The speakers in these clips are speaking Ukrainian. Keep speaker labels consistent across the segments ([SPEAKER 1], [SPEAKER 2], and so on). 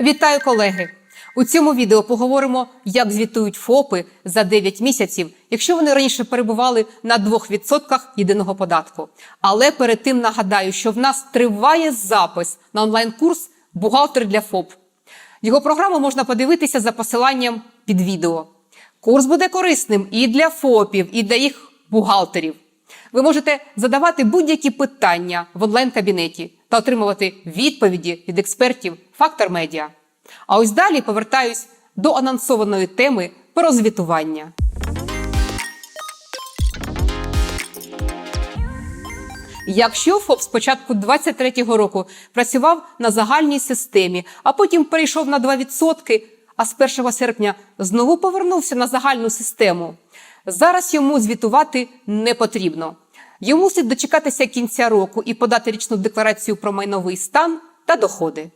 [SPEAKER 1] Вітаю, колеги! У цьому відео поговоримо, як звітують ФОПи за 9 місяців, якщо вони раніше перебували на 2% єдиного податку. Але перед тим нагадаю, що в нас триває запис на онлайн-курс Бухгалтер для ФОП. Його програму можна подивитися за посиланням під відео. Курс буде корисним і для ФОПів, і для їх бухгалтерів. Ви можете задавати будь-які питання в онлайн-кабінеті та отримувати відповіді від експертів Фактор Медіа. А ось далі повертаюсь до анонсованої теми про звітування. Якщо ФОП з початку 2023 року працював на загальній системі, а потім перейшов на 2%, а з 1 серпня знову повернувся на загальну систему, зараз йому звітувати не потрібно. Йому слід дочекатися кінця року і подати річну декларацію про майновий стан та доходи.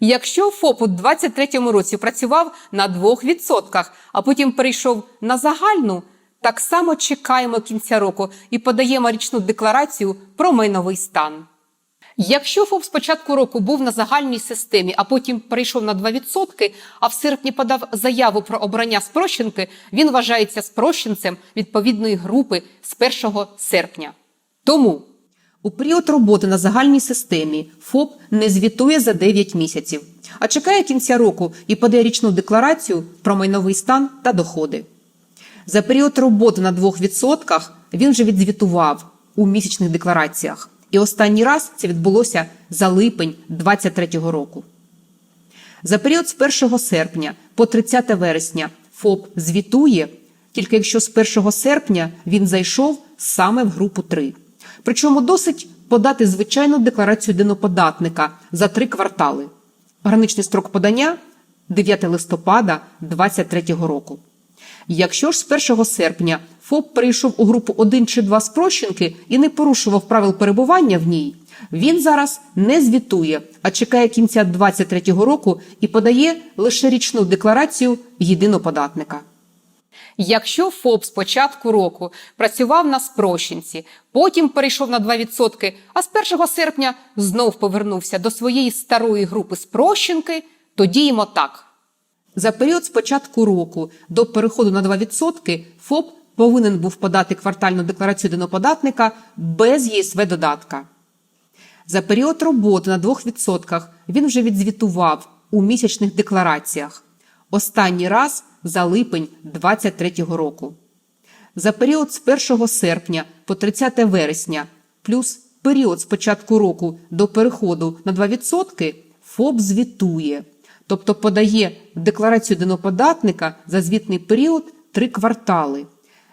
[SPEAKER 1] Якщо ФОП у 2023 році працював на 2%, а потім перейшов на загальну, так само чекаємо кінця року і подаємо річну декларацію про майновий стан. Якщо ФОП з початку року був на загальній системі, а потім перейшов на 2%, а в серпні подав заяву про обрання спрощенки, він вважається спрощенцем відповідної групи з 1 серпня. Тому у період роботи на загальній системі ФОП не звітує за 9 місяців, а чекає кінця року і подає річну декларацію про майновий стан та доходи. За період роботи на 2% він вже відзвітував у місячних деклараціях. І останній раз це відбулося за липень 2023 року. За період з 1 серпня по 30 вересня ФОП звітує, тільки якщо з 1 серпня він зайшов саме в групу 3. Причому досить подати звичайну декларацію деноподатника за три квартали. Граничний строк подання 9 листопада 2023 року. Якщо ж з 1 серпня ФОП перейшов у групу 1 чи 2 спрощенки і не порушував правил перебування в ній, він зараз не звітує, а чекає кінця 2023 року і подає лише річну декларацію єдиноподатника. Якщо ФОП з початку року працював на спрощенці, потім перейшов на 2%, а з 1 серпня знов повернувся до своєї старої групи спрощенки, то діємо так. За період з початку року до переходу на 2% ФОП повинен був подати квартальну декларацію деноподатника без ЄСВ додатка. За період роботи на 2% він вже відзвітував у місячних деклараціях. Останній раз за липень 2023 року. За період з 1 серпня по 30 вересня плюс період з початку року до переходу на 2% ФОП звітує, тобто подає декларацію деноподатника за звітний період 3 квартали,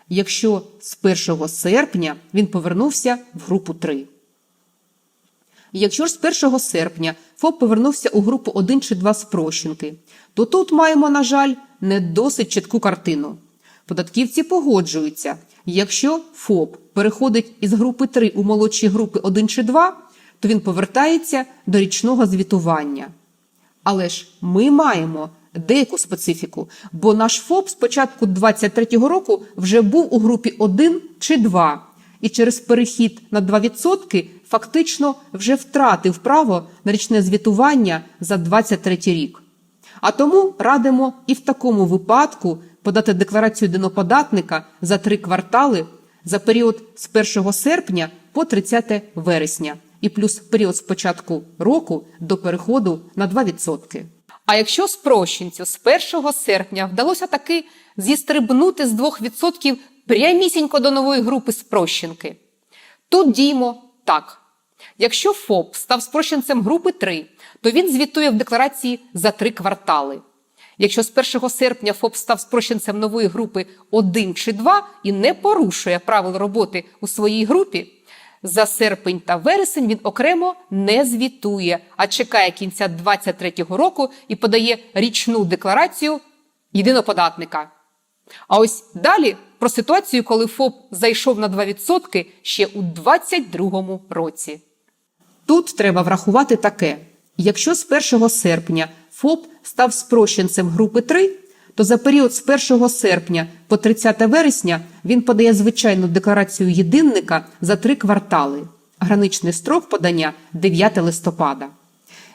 [SPEAKER 1] якщо з 1 серпня він повернувся в групу 3. Якщо ж з 1 серпня ФОП повернувся у групу 1 чи 2 спрощенки, то тут маємо, на жаль, не досить чітку картину. Податківці погоджуються, якщо ФОП переходить із групи 3 у молодші групи 1 чи 2, то він повертається до річного звітування. Але ж ми маємо деяку специфіку, бо наш ФОП з початку 2023 року вже був у групі 1 чи 2, і через перехід на 2% фактично вже втратив право на річне звітування за 2023 рік. А тому радимо і в такому випадку подати декларацію деноподатника за три квартали за період з 1 серпня по 30 вересня і плюс період з початку року до переходу на 2%. А якщо спрощенцю з 1 серпня вдалося таки зістрибнути з 2% прямісінько до нової групи спрощенки, тут діємо так. Якщо ФОП став спрощенцем групи 3, то він звітує в декларації за три квартали. Якщо з 1 серпня ФОП став спрощенцем нової групи 1 чи 2 і не порушує правил роботи у своїй групі, за серпень та вересень він окремо не звітує, а чекає кінця 2023 року і подає річну декларацію єдиноподатника. А ось далі про ситуацію, коли ФОП зайшов на 2% ще у 2022 році. Тут треба врахувати таке: якщо з 1 серпня ФОП став спрощенцем групи 3, то за період з 1 серпня по 30 вересня він подає звичайну декларацію єдинника за три квартали. Граничний строк подання 9 листопада.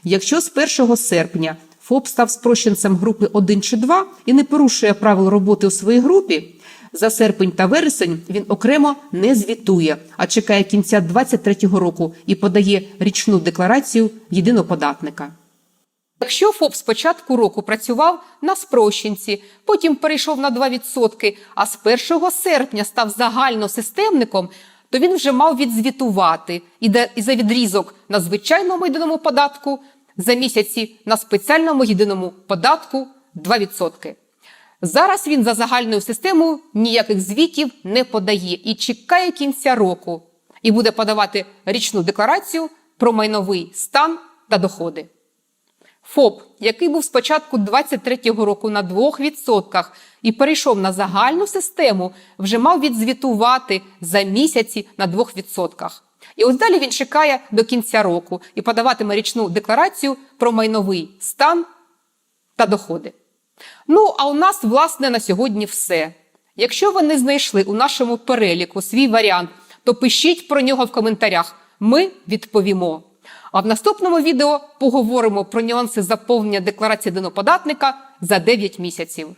[SPEAKER 1] Якщо з 1 серпня ФОП став спрощенцем групи 1 чи 2 і не порушує правил роботи у своїй групі, за серпень та вересень він окремо не звітує, а чекає кінця 2023 року і подає річну декларацію єдиноподатника. Якщо ФОП з початку року працював на спрощенці, потім перейшов на 2%, а з 1 серпня став загальносистемником, то він вже мав відзвітувати і за відрізок на звичайному єдиному податку, за місяці на спеціальному єдиному податку 2%. Зараз він за загальною системою ніяких звітів не подає і чекає кінця року, і буде подавати річну декларацію про майновий стан та доходи. ФОП, який був спочатку 23-го року на 2% і перейшов на загальну систему, вже мав відзвітувати за місяці на 2%. І ось далі він чекає до кінця року і подаватиме річну декларацію про майновий стан та доходи. Ну, а у нас, власне, на сьогодні все. Якщо ви не знайшли у нашому переліку свій варіант, то пишіть про нього в коментарях. Ми відповімо. А в наступному відео поговоримо про нюанси заповнення декларації деноподатника за 9 місяців.